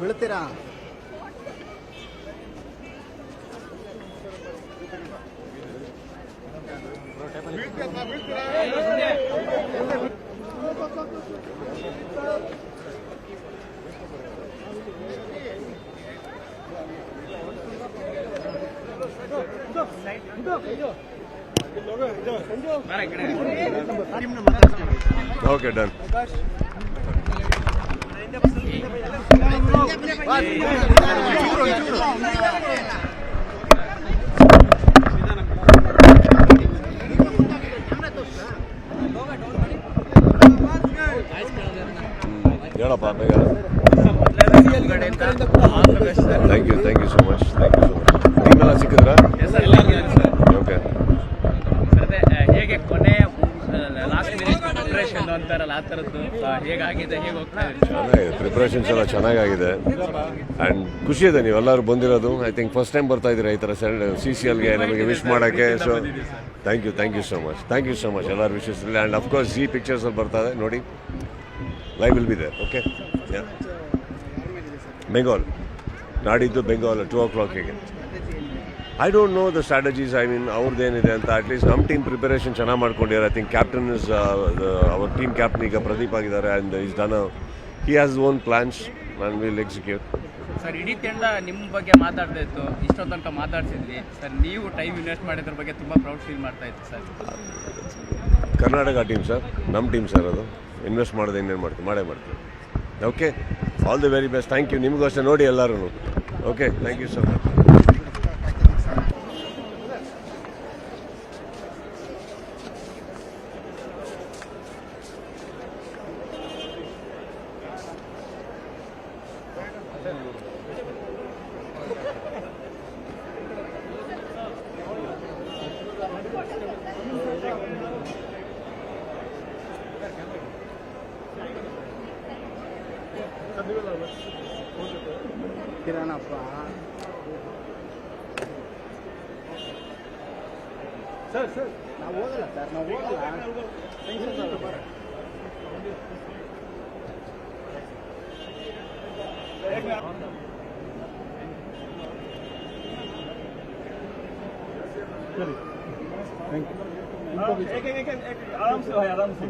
ಬೀಳ್ತೀರಾ Okay done ಹೇಳಪ್ಪ, ಬೇಗ. Thank you thank you so much thank you so much ನಿಮ್ಮೆಲ್ಲ ಸಿಕ್ಕಿದ್ರಾ ಓಕೆ ಹೇಗೆ ಲಾಸ್ಟ್ ಚೆನ್ನಾಗಿದೆ ಪ್ರಿಪ್ರೇಷನ್ಸ್ ಎಲ್ಲ ಚೆನ್ನಾಗಾಗಿದೆ. ಆ್ಯಂಡ್ ಖುಷಿ ಇದೆ, ನೀವೆಲ್ಲರೂ ಬಂದಿರೋದು. ಐ ಥಿಂಕ್ ಫಸ್ಟ್ ಟೈಮ್ ಬರ್ತಾ ಇದ್ದೀರಾ ಈ ಥರ ಸಿ ಸಿ ಎಲ್ಗೆ ನಮಗೆ ವಿಶ್ ಮಾಡೋಕ್ಕೆ. So thank you thank you so much thank you so much ಎಲ್ಲರೂ ವಿಶಸ್ ಇಲ್ಲ ಆ್ಯಂಡ್ ಅಫ್ಕೋರ್ಸ್ ಈ ಪಿಕ್ಚರ್ಸಲ್ಲಿ ಬರ್ತಾ ಇದೆ. ನೋಡಿ ಲೈವ್ ವಿಲ್ ಬಿ ಇದೆ ಓಕೆ ಬೆಂಗಾಲ್ ನಾಡಿದ್ದು ಬೆಂಗಾಲ್ ಟೂ ಓ ಕ್ಲಾಕಿಗೆ I don't know the strategies I mean ಅವ್ರದ್ದೇನಿದೆ ಅಂತ ಅಟ್ಲೀಸ್ಟ್ ನಮ್ಮ ಟೀಮ್ ಪ್ರಿಪರೇಷನ್ ಚೆನ್ನಾಗಿ ಮಾಡ್ಕೊಂಡಿದ್ದಾರೆ. I think captain is our team captain ಈಗ ಪ್ರದೀಪ್ ಆಗಿದ್ದಾರೆ and is done he has own plans and will execute sir ಇಡೀ ತಂಡ ನಿಮ್ಮ ಬಗ್ಗೆ ಮಾತಾಡ್ತಾ ಇತ್ತು ಇಷ್ಟೋ ತನಕ ಮಾತಾಡ್ತಿದ್ವಿ ಸರ್ ನೀವು ಟೈಮ್ ಇನ್ವೆಸ್ಟ್ ಮಾಡಿದ್ರ ಬಗ್ಗೆ ತುಂಬ ಪ್ರೌಡ್ ಫೀಲ್ ಮಾಡ್ತಾ ಇತ್ತು ಸರ್ ಕರ್ನಾಟಕ ಟೀಮ್ ಸರ್ ನಮ್ಮ ಟೀಮ್ ಸರ್ ಅದು. ಇನ್ವೆಸ್ಟ್ ಮಾಡೋದು ಇನ್ನೇನು ಮಾಡ್ತೀವಿ? ಮಾಡೇ ಮಾಡ್ತೀವಿ. Okay all the very best thank you ನಿಮಗೂ ಅಷ್ಟೇ ನೋಡಿ ಎಲ್ಲರೂ okay thank you so much Kiranappa sir sir ನಾವು ಹೋಗಲ್ಲ ಸರ್ ನಾವು ಹೋಗಲ್ಲ ಟೆನ್ಷನ್ थैंक हाँ, यू एक एक एक आराम से भाई, आराम से।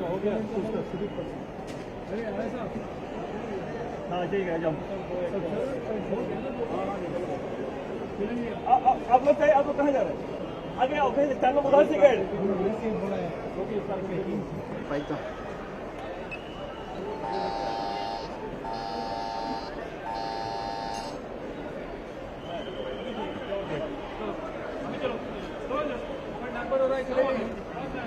हो हाँ ठीक आप लोग हाँ, हाँ, आप लोग कहाँ जा रहे हैं? आगे आओ फिर चलो उधर से कर भाई तो चलो नंबर हो रहा है